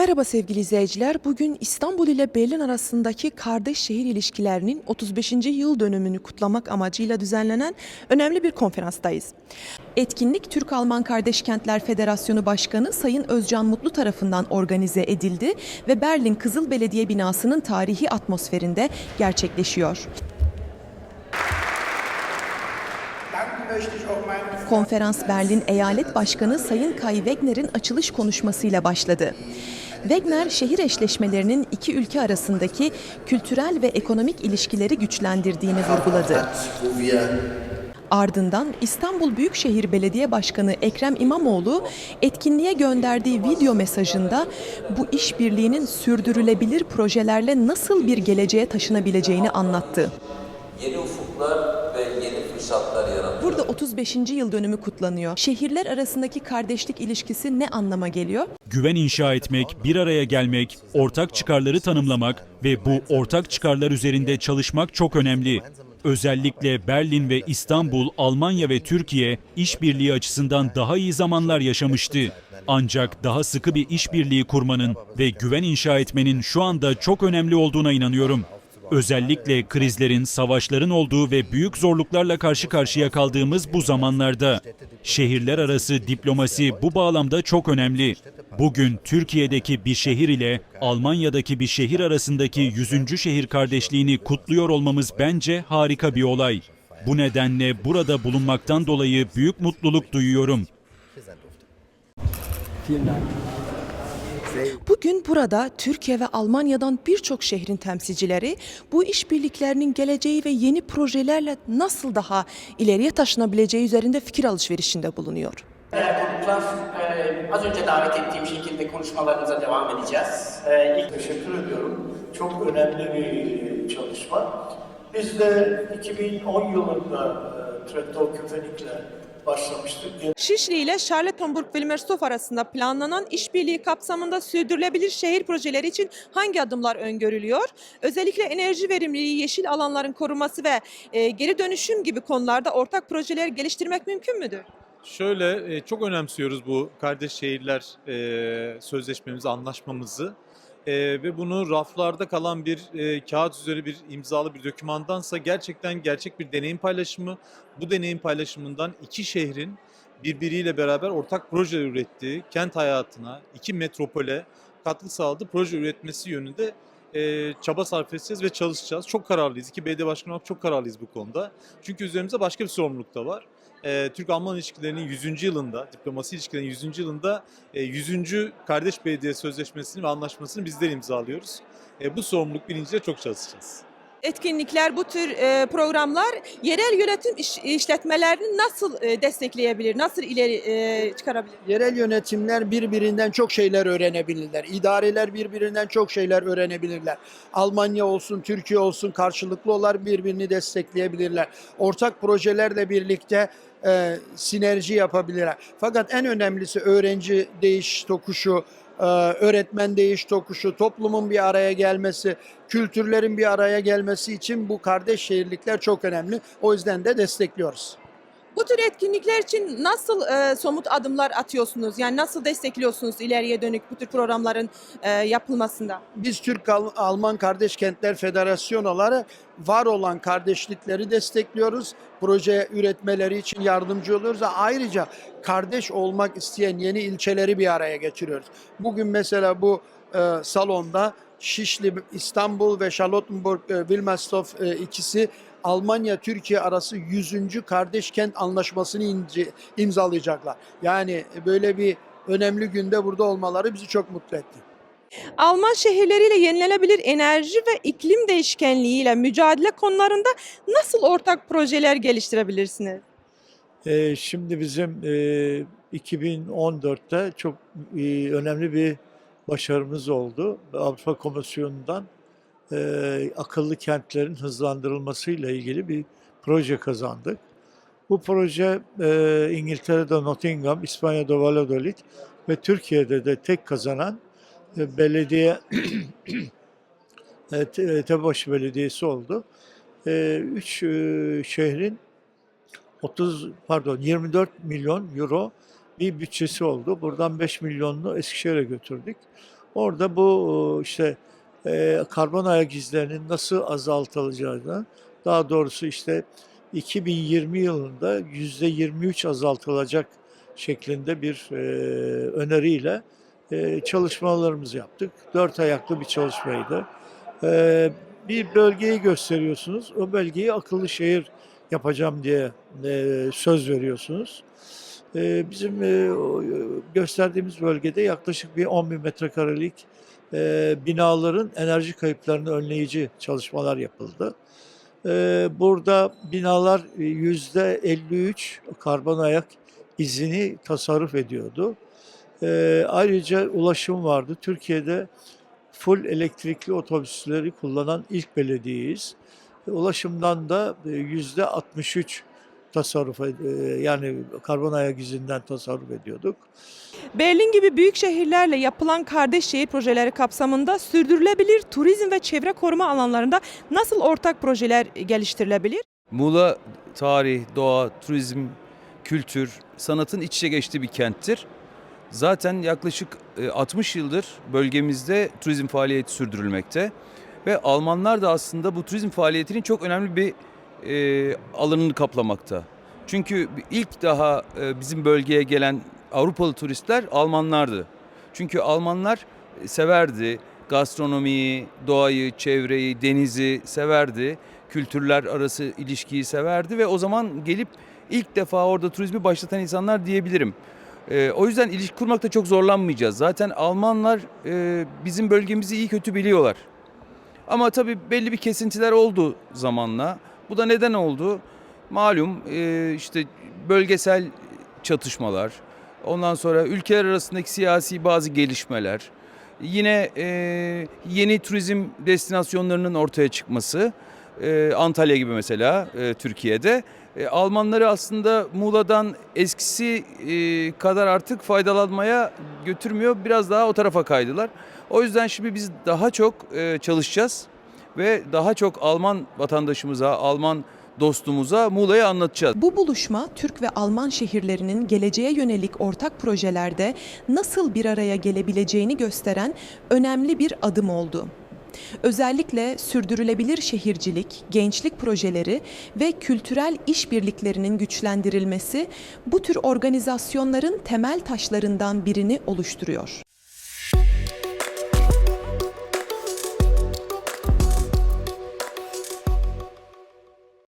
Merhaba sevgili izleyiciler. Bugün İstanbul ile Berlin arasındaki kardeş şehir ilişkilerinin 35. yıl dönümünü kutlamak amacıyla düzenlenen önemli bir konferanstayız. Etkinlik Türk-Alman Kardeş Kentler Federasyonu Başkanı Sayın Özcan Mutlu tarafından organize edildi ve Berlin Kızıl Belediye binasının tarihi atmosferinde gerçekleşiyor. Konferans Berlin Eyalet Başkanı Sayın Kai Wegner'in açılış konuşmasıyla başladı. Wegner, şehir eşleşmelerinin iki ülke arasındaki kültürel ve ekonomik ilişkileri güçlendirdiğini vurguladı. Ardından İstanbul Büyükşehir Belediye Başkanı Ekrem İmamoğlu etkinliğe gönderdiği video mesajında bu işbirliğinin sürdürülebilir projelerle nasıl bir geleceğe taşınabileceğini anlattı. yeni ufuklar fırsatlar yaratıyor. Burada 35. yıl dönümü kutlanıyor. Şehirler arasındaki kardeşlik ilişkisi ne anlama geliyor? güven inşa etmek, bir araya gelmek, ortak çıkarları tanımlamak ve bu ortak çıkarlar üzerinde çalışmak çok önemli. Özellikle Berlin ve İstanbul, Almanya ve Türkiye işbirliği açısından daha iyi zamanlar yaşamıştı. Ancak daha sıkı bir işbirliği kurmanın ve güven inşa etmenin şu anda çok önemli olduğuna inanıyorum. Özellikle krizlerin, savaşların olduğu ve büyük zorluklarla karşı karşıya kaldığımız bu zamanlarda şehirler arası diplomasi bu bağlamda çok önemli. Bugün Türkiye'deki bir şehir ile Almanya'daki bir şehir arasındaki 100. şehir kardeşliğini kutluyor olmamız bence harika bir olay. Bu nedenle burada bulunmaktan dolayı büyük mutluluk duyuyorum. Bugün burada Türkiye ve Almanya'dan birçok şehrin temsilcileri bu işbirliklerinin geleceği ve yeni projelerle nasıl daha ileriye taşınabileceği üzerinde fikir alışverişinde bulunuyor. Değerli konuklar, e, az önce davet ettiğim şekilde konuşmalarımıza devam edeceğiz. E, ilk Teşekkür ediyorum. Çok önemli bir çalışma. Biz de 2010 yılında e, Traktor Köfenik'le başlamıştık. Şişli ile Charlottenburg-Wilmersdorf arasında planlanan işbirliği kapsamında sürdürülebilir şehir projeleri için hangi adımlar öngörülüyor? Özellikle enerji verimliliği, yeşil alanların koruması ve e, geri dönüşüm gibi konularda ortak projeler geliştirmek mümkün müdür? Şöyle e, çok önemsiyoruz bu kardeş şehirler e, sözleşmemizi, anlaşmamızı. E, ve bunu raflarda kalan bir e, kağıt üzeri bir imzalı bir dokümandansa gerçekten gerçek bir deneyim paylaşımı. Bu deneyim paylaşımından iki şehrin birbiriyle beraber ortak proje ürettiği, kent hayatına, iki metropole katkı sağladığı proje üretmesi yönünde e, çaba sarf edeceğiz ve çalışacağız. Çok kararlıyız. İki belediye başkanı olarak çok kararlıyız bu konuda. Çünkü üzerimizde başka bir sorumluluk da var e, Türk-Alman ilişkilerinin 100. yılında, diplomasi ilişkilerinin 100. yılında e, 100. Kardeş Belediye Sözleşmesi'ni ve anlaşmasını bizler imzalıyoruz. E, bu sorumluluk bilinciyle çok çalışacağız. Etkinlikler, bu tür e, programlar yerel yönetim iş- işletmelerini nasıl e, destekleyebilir, nasıl ileri e, çıkarabilir? Yerel yönetimler birbirinden çok şeyler öğrenebilirler. İdareler birbirinden çok şeyler öğrenebilirler. Almanya olsun, Türkiye olsun karşılıklı olarak birbirini destekleyebilirler. Ortak projelerle birlikte e, sinerji yapabilirler. Fakat en önemlisi öğrenci değiş tokuşu, öğretmen değiş tokuşu, toplumun bir araya gelmesi, kültürlerin bir araya gelmesi için bu kardeş şehirlikler çok önemli. O yüzden de destekliyoruz. Bu tür etkinlikler için nasıl e, somut adımlar atıyorsunuz? Yani nasıl destekliyorsunuz ileriye dönük bu tür programların e, yapılmasında? Biz Türk-Alman Kardeş Kentler Federasyonu olarak var olan kardeşlikleri destekliyoruz. Proje üretmeleri için yardımcı oluyoruz. Ayrıca kardeş olmak isteyen yeni ilçeleri bir araya getiriyoruz. Bugün mesela bu e, salonda Şişli, İstanbul ve Charlottenburg, e, Wilmersdorf e, ikisi Almanya-Türkiye arası 100. Kardeş Kent Anlaşması'nı ince- imzalayacaklar. Yani böyle bir önemli günde burada olmaları bizi çok mutlu etti. Alman şehirleriyle yenilenebilir enerji ve iklim değişkenliğiyle mücadele konularında nasıl ortak projeler geliştirebilirsiniz? Ee, şimdi bizim e, 2014'te çok e, önemli bir başarımız oldu. Avrupa Komisyonu'ndan e, akıllı kentlerin hızlandırılmasıyla ilgili bir proje kazandık. Bu proje e, İngiltere'de Nottingham, İspanya'da Valladolid ve Türkiye'de de tek kazanan e, belediye e, Te- Tepebaşı Belediyesi oldu. E, üç e, şehrin 30 pardon 24 milyon euro bir bütçesi oldu. Buradan 5 milyonunu Eskişehir'e götürdük. Orada bu işte e, karbon ayak izlerinin nasıl azaltılacağını, daha doğrusu işte 2020 yılında %23 azaltılacak şeklinde bir e, öneriyle e, çalışmalarımızı yaptık. Dört ayaklı bir çalışmaydı. E, bir bölgeyi gösteriyorsunuz. O bölgeyi akıllı şehir yapacağım diye e, söz veriyorsunuz. E, bizim e, e, gösterdiğimiz bölgede yaklaşık bir 10 bin metrekarelik e, binaların enerji kayıplarını önleyici çalışmalar yapıldı. E, burada binalar yüzde 53 karbon ayak izini tasarruf ediyordu. E, ayrıca ulaşım vardı. Türkiye'de full elektrikli otobüsleri kullanan ilk belediyeyiz. Ulaşımdan da yüzde 63 tasarruf e, yani karbon ayak izinden tasarruf ediyorduk. Berlin gibi büyük şehirlerle yapılan kardeş şehir projeleri kapsamında sürdürülebilir turizm ve çevre koruma alanlarında nasıl ortak projeler geliştirilebilir? Muğla tarih, doğa, turizm, kültür, sanatın iç içe geçtiği bir kenttir. Zaten yaklaşık e, 60 yıldır bölgemizde turizm faaliyeti sürdürülmekte ve Almanlar da aslında bu turizm faaliyetinin çok önemli bir e, alanını kaplamakta. Çünkü ilk daha e, bizim bölgeye gelen Avrupalı turistler Almanlardı. Çünkü Almanlar e, severdi gastronomiyi, doğayı, çevreyi, denizi severdi. Kültürler arası ilişkiyi severdi ve o zaman gelip ilk defa orada turizmi başlatan insanlar diyebilirim. Ee, o yüzden ilişki kurmakta çok zorlanmayacağız. Zaten Almanlar e, bizim bölgemizi iyi kötü biliyorlar. Ama tabii belli bir kesintiler oldu zamanla. Bu da neden oldu? Malum e, işte bölgesel çatışmalar, ondan sonra ülkeler arasındaki siyasi bazı gelişmeler, yine e, yeni turizm destinasyonlarının ortaya çıkması, e, Antalya gibi mesela Türkiye'de. Almanları aslında Muğla'dan eskisi kadar artık faydalanmaya götürmüyor. Biraz daha o tarafa kaydılar. O yüzden şimdi biz daha çok çalışacağız ve daha çok Alman vatandaşımıza, Alman dostumuza Muğla'yı anlatacağız. Bu buluşma Türk ve Alman şehirlerinin geleceğe yönelik ortak projelerde nasıl bir araya gelebileceğini gösteren önemli bir adım oldu. Özellikle sürdürülebilir şehircilik, gençlik projeleri ve kültürel işbirliklerinin güçlendirilmesi bu tür organizasyonların temel taşlarından birini oluşturuyor.